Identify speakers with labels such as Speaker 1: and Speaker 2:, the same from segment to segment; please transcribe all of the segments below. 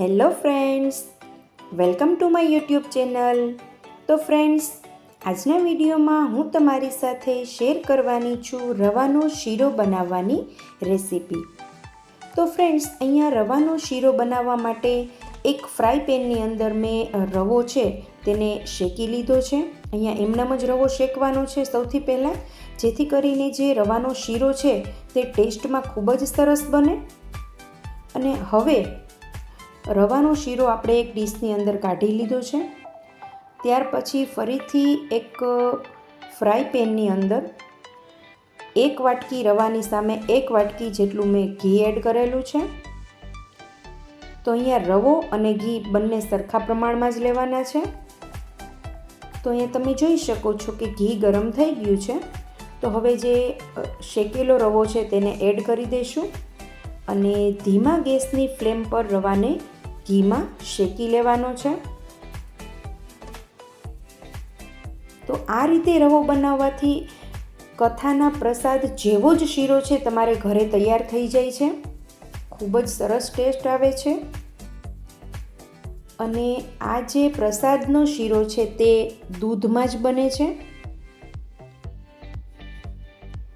Speaker 1: Hello friends welcome to my YouTube channel તો friends આજના વિડીયોમાં હું તમારી સાથે શેર કરવાની છું રવાનો શીરો બનાવવાની રેસીપી તો ફ્રેન્ડ્સ અહીંયા રવાનો શીરો બનાવવા માટે એક ફ્રાય પેનની અંદર મેં રવો છે, તેને શેકી લીધો છે. અહીંયા એમનામ જ રવો શેકવાનો છે સૌથી પહેલાં, જેથી કરીને જે રવાનો શીરો છે તે ટેસ્ટમાં ખૂબ જ સરસ બને. અને હવે રવાનો શીરો આપણે એક ડીશની અંદર કાઢી લીધો છે. ત્યાર પછી ફરીથી એક ફ્રાય પેનની અંદર એક વાટકી રવાની સામે એક વાટકી જેટલું મેં ઘી એડ કરેલું છે. તો અહીંયા રવો અને ઘી બંને સરખા પ્રમાણમાં જ લેવાના છે. તો અહીંયા તમે જોઈ શકો છો કે ઘી ગરમ થઈ ગયું છે. તો હવે જે શેકેલો રવો છે તેને એડ કરી દઈશું. અને ધીમા ગેસની ફ્લેમ પર રવાને ઘીમાં શેકી લેવાનો છે. તો આ રીતે રવો બનાવવાથી કથાના પ્રસાદ જેવો જ શીરો છે, તમારે ઘરે તૈયાર થઈ જાય છે. ખૂબ જ સરસ ટેસ્ટ આવે છે. અને આ જે પ્રસાદનો શીરો છે તે દૂધમાં જ બને છે.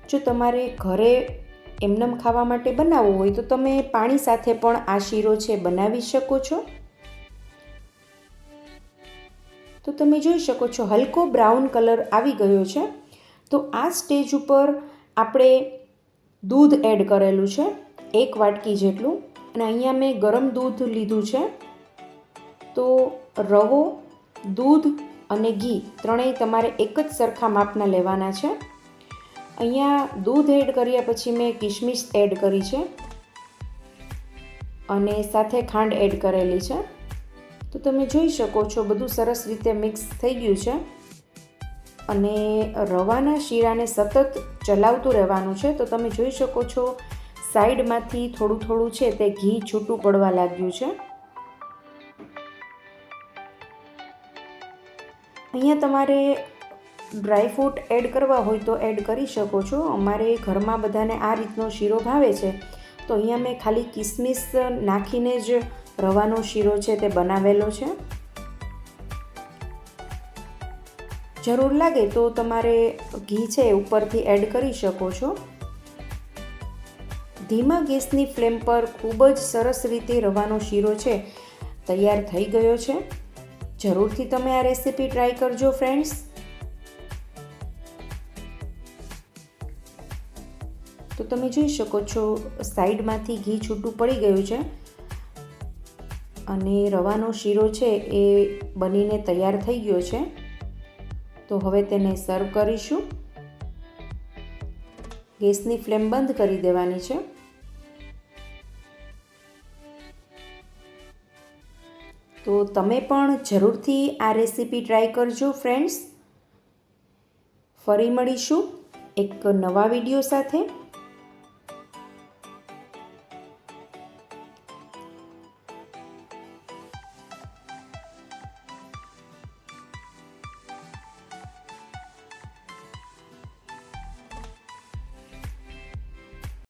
Speaker 1: જો તમારે ઘરે એમનેમ ખાવા માટે બનાવવો હોય તો તમે પાણી સાથે પણ આ શીરો છે બનાવી શકો છો. તો તમે જોઈ શકો છો હલકો બ્રાઉન કલર આવી ગયો છે. તો આ સ્ટેજ ઉપર આપણે દૂધ એડ કરેલું છે, એક વાટકી જેટલું. અને અહીંયા મેં ગરમ દૂધ લીધું છે. તો રવો દૂધ અને ઘી, ત્રણેય તમારે એક જ સરખા માપના લેવાના છે. અહીંયા દૂધ એડ કર્યા પછી મેં કિશમિશ એડ કરી છે. અને સાથે ખાંડ એડ કરેલી છે. તો તમે જોઈ શકો છો બધું સરસ રીતે મિક્સ થઈ ગયું છે. અને રવાના શીરાને સતત ચલાવતું રહેવાનું છે. તો તમે જોઈ શકો છો સાઈડમાંથી થોડું થોડું છે તે ઘી છૂટું પડવા લાગ્યું છે. અહીંયા તમારે ડ્રાયફ્રૂટ એડ કરવા હોય તો એડ કરી શકો છો. અમારે ઘરમાં બધાને આ રીતનો શીરો ભાવે છે. તો અહીંયા મેં ખાલી કિસમિસ નાખીને જ રવાનો શીરો છે તે બનાવેલો છે. જરૂર લાગે તો તમારે ઘી છે ઉપરથી એડ કરી શકો છો. ધીમા ગેસની ફ્લેમ પર ખૂબ જ સરસ રીતે રવાનો શીરો છે, તૈયાર થઈ ગયો છે. જરૂરથી તમે આ રેસીપી ટ્રાય કરજો ફ્રેન્ડ્સ તો તમે જોઈ શકો છો, સાઈડમાંથી ઘી છૂટું પડી ગયું છે. અને રવાનો શીરો છે એ બનીને તૈયાર થઈ ગયો છે. તો હવે તેને સર્વ કરીશું. ગેસની ફ્લેમ બંધ કરી દેવાની છે. તો તમે પણ જરૂરથી આ રેસીપી ટ્રાય કરજો ફ્રેન્ડ્સ ફરી મળીશું એક નવા વીડિયો સાથે.